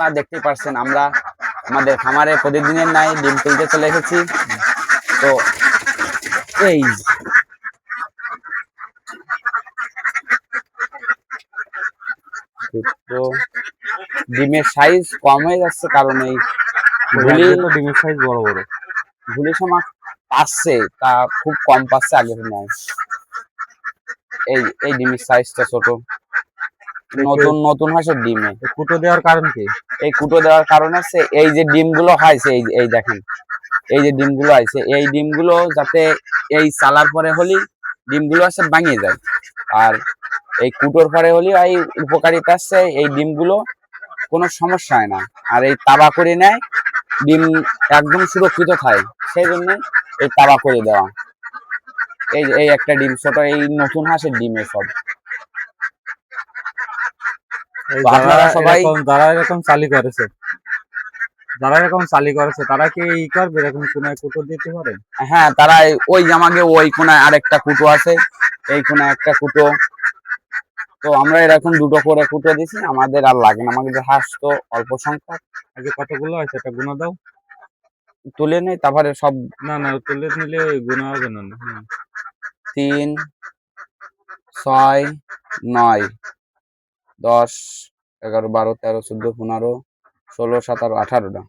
আপনারা দেখতেই পারছেন আমরা আমাদের খামারে প্রতিদিনের নাই ডিম তুলতে চলে এসেছি। তো এই তো ডিমের সাইজ কম হয়ে যাচ্ছে কারণ এই ভুলি ডিমের সাইজ বড় বড়। ঝুলি সময় পাচ্ছে তা খুব কম পাচ্ছে আগের নয় এই এই ডিমের সাইজটা ছোট। নতুন নতুন হাঁসের ডিমে। কুটো দেওয়ার কারণ কি? এই কুটো দেওয়ার কারণ আছে এই যে ডিমগুলো হয়েছে এই এই দেখেন। এই যে ডিমগুলো আছে এই ডিমগুলো যাতে এই চালার পরে হলি ডিমগুলো আছে ভাঙিয়ে যায়। আর এই কুটোর পরে হলি এই উপকারিতা আছে এই ডিমগুলো কোনো সমস্যা হয় না। আর এই তাবা করে নেয় ডিম একদম সুরক্ষিত থাকে। সেই জন্য এই তাবা করে দেওয়া। এই এই একটা ডিম ছোট এই নতুন হাঁসের ডিমে সব যারা সবাই- এরকম যারা এরকম চালি করেছে যারা এরকম চালি করেছে তারা কি ই করবে? এরকম কোনায় কুটো দিতে পারে? হ্যাঁ তারা ওই জামাকে ওই কোনায় আরেকটা কুটো আছে। এই কোনায় একটা কুটো। তো আমরা এরকম দুটো করে কুটো দিছি আমাদের আর লাগে না। আমাদের হাঁস তো অল্প সংখ্যা আগে কতগুলো আছে এটা গুণা দাও। তুলে নেই তারপরে সব না না তুলে নিলে গুণা হবে না তিন ছয় নয়। দশ, এগারো, বারো, তেরো, চোদ্দ, পনেরো, ষোলো, সতেরো, আঠারোটা।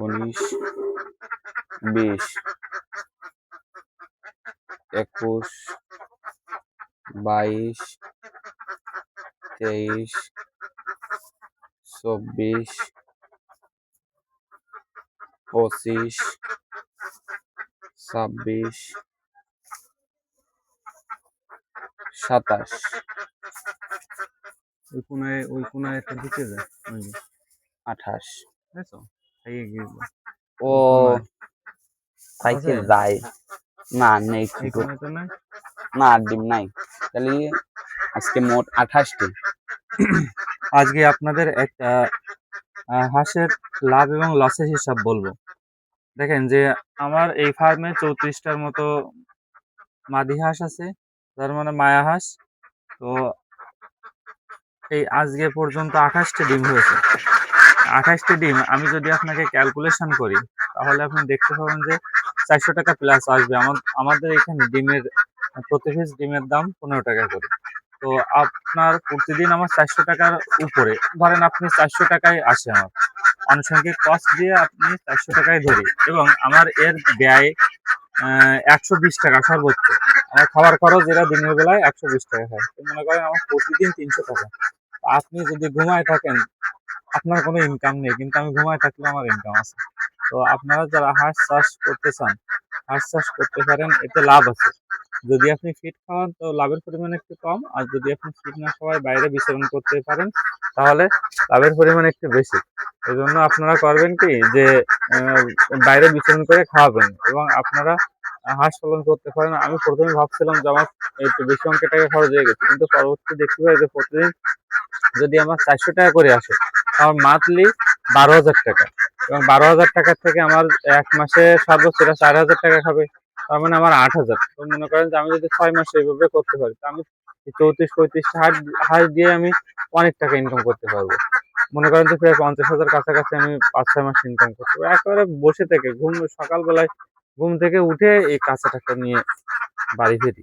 উনিশ, বিশ, একুশ, বাইশ, তেইশ, চব্বিশ, পঁচিশ, ছাব্বিশ সাতাশ। ওই কোনায় ওই কোনায় একটা দিতে যায় ওই আঠাশ। বুঝেছ ও সাইকেল? যায়। না নেই না ডিম নাই। তাহলে আজকে মোট আঠাশটি। আজকে আপনাদের একটা হাঁসের লাভ এবং লসের হিসাব বলব। দেখেন যে আমার এই ফার্মে চৌত্রিশটার মতো মাদি হাঁস আছে। তার মানে মায়া হাঁস। তো এই আজকে পর্যন্ত আঠাশটি ডিম হয়েছে। আঠাশটি ডিম, আমি যদি আপনাকে ক্যালকুলেশন করি, তাহলে আপনি দেখতে পাবেন যে চারশো টাকা প্লাস আসবে। আমার, আমাদের এখানে ডিমের, প্রতি পিস ডিমের দাম পনেরো টাকা করে। তো আপনার প্রতিদিন আমার চারশো টাকার উপরে, ধরেন আপনি চারশো টাকায় আসে আমার আনুষঙ্গিক কস্ট দিয়ে আপনি চারশো টাকায় ধরি। এবং আমার এর ব্যয় একশো বিশ টাকা সর্বোচ্চ। আমার খাবার খরচ এটা দিনের বেলায় একশো বিশ টাকা হয়। মনে করেন আমার প্রতিদিন তিনশো টাকা। আপনি যদি ঘুমায় থাকেন, আপনার কোনো ইনকাম নেই, কিন্তু আমি ঘুমায় থাকলে আমার ইনকাম আছে। তো আপনারা যারা হাঁস চাষ করতে চান হাঁস চাষ করতে পারেন, এতে লাভ আছে। যদি আপনি ফিট খাওয়ান তো লাভের পরিমাণ একটু কম। আর যদি আপনি ফিট না খাওয়ায় বাইরে বিচরণ করতে পারেন, তাহলে লাভের পরিমাণ একটু বেশি। এই জন্য আপনারা করবেন কি যে বাইরে বিচরণ করে খাওয়াবেন এবং আপনারা হাঁস পালন করতে পারেন। আমি প্রথমে ভাবছিলাম যে আমার একটু বেশি অঙ্কের টাকা খরচ হয়ে গেছে, কিন্তু পরবর্তী দেখতে পাই যে প্রতিদিন যদি আমার চারশো টাকা করে আসে আমার মান্থলি বারো হাজার টাকা। এবং বারো হাজার টাকার থেকে আমার এক মাসে সর্বোচ্চ চার হাজার টাকা খাবে। তার মানে আমার আট হাজার। তো মনে করেন যে আমি যদি ছয় মাসে এইভাবে করতে পারি, তো আমি চৌত্রিশ পঁয়ত্রিশ হাট হাঁস দিয়ে আমি অনেক টাকা ইনকাম করতে পারব। মনে করেন যে প্রায় পঞ্চাশ হাজার কাছাকাছি আমি পাঁচ, ছয় মাস ইনকাম করতে পারব একেবারে বসে থেকে, ঘুম, সকালবেলায় ঘুম থেকে উঠে এই কাঁচা টাকা নিয়ে বাড়ি ফিরি।